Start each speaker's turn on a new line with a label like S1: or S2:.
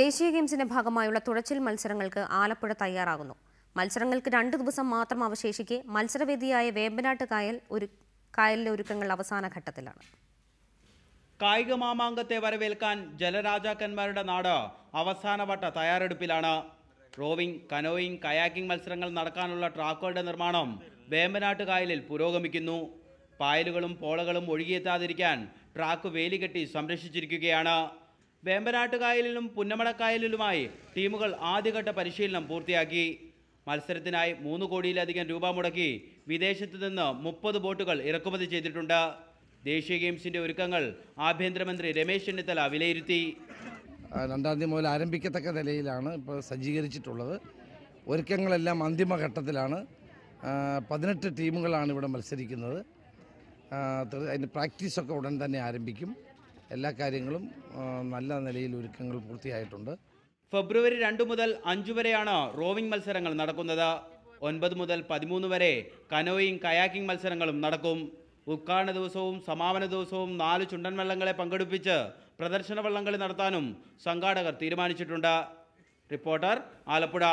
S1: ദേശീയ ഗെയിംസിന്റെ ഭാഗമായുള്ള തുഴച്ചിൽ മത്സരങ്ങൾക്ക് ആലപ്പുഴ തയ്യാറാകുന്നു. മത്സരങ്ങൾക്ക് രണ്ട് ദിവസം മാത്രം അവശേഷിക്കെ മത്സരവേദിയായ വേമ്പനാട്ട് കായൽ ഒരു കായലിലെ ഒരുക്കങ്ങൾ അവസാന ഘട്ടത്തിലാണ്.
S2: കായിക മാമാങ്കത്തെ വരവേൽക്കാൻ ജലരാജാക്കന്മാരുടെ നാട് അവസാനവട്ട തയ്യാറെടുപ്പിലാണ്. റോവിംഗ് കനോയിങ് കയാക്കിംഗ് മത്സരങ്ങൾ നടക്കാനുള്ള ട്രാക്കുകളുടെ നിർമ്മാണം വേമ്പനാട്ട് കായലിൽ പുരോഗമിക്കുന്നു. പായലുകളും പോളകളും ഒഴുകിയെത്താതിരിക്കാൻ ട്രാക്ക് വേലികെട്ടി സംരക്ഷിച്ചിരിക്കുകയാണ്. വേമ്പനാട്ട് കായലിലും പുന്നമടക്കായലിലുമായി ടീമുകൾ ആദ്യഘട്ട പരിശീലനം പൂർത്തിയാക്കി. മത്സരത്തിനായി മൂന്ന് കോടിയിലധികം രൂപ മുടക്കി വിദേശത്തു നിന്ന് മുപ്പത് ബോട്ടുകൾ ഇറക്കുമതി ചെയ്തിട്ടുണ്ട്. ദേശീയ ഗെയിംസിന്റെ ഒരുക്കങ്ങൾ ആഭ്യന്തരമന്ത്രി രമേശ് ചെന്നിത്തല വിലയിരുത്തി.
S3: രണ്ടാം തീയതി മുതൽ ആരംഭിക്കത്തക്ക നിലയിലാണ് ഇപ്പോൾ സജ്ജീകരിച്ചിട്ടുള്ളത്. ഒരുക്കങ്ങളെല്ലാം അന്തിമഘട്ടത്തിലാണ് പതിനെട്ട് ടീമുകളാണ് ഇവിടെ മത്സരിക്കുന്നത്. അതിന്റെ പ്രാക്ടീസൊക്കെ ഉടൻ തന്നെ ആരംഭിക്കും. എല്ലാ കാര്യങ്ങളും നല്ല നിലയിൽ ഒരുക്കങ്ങൾ പൂർത്തിയായിട്ടുണ്ട്.
S2: ഫെബ്രുവരി രണ്ട് മുതൽ അഞ്ച് വരെയാണ് റോവിംഗ് മത്സരങ്ങൾ നടക്കുന്നത്. ഒൻപത് മുതൽ പതിമൂന്ന് വരെ കനോയിങ് കയാക്കിംഗ് മത്സരങ്ങളും നടക്കും. ഉദ്ഘാടന ദിവസവും സമാപന ദിവസവും നാല് ചുണ്ടൻ വള്ളങ്ങളെ പങ്കെടുപ്പിച്ച് പ്രദർശന വള്ളംകളി നടത്താനും സംഘാടകർ തീരുമാനിച്ചിട്ടുണ്ട്. റിപ്പോർട്ടർ ആലപ്പുഴ.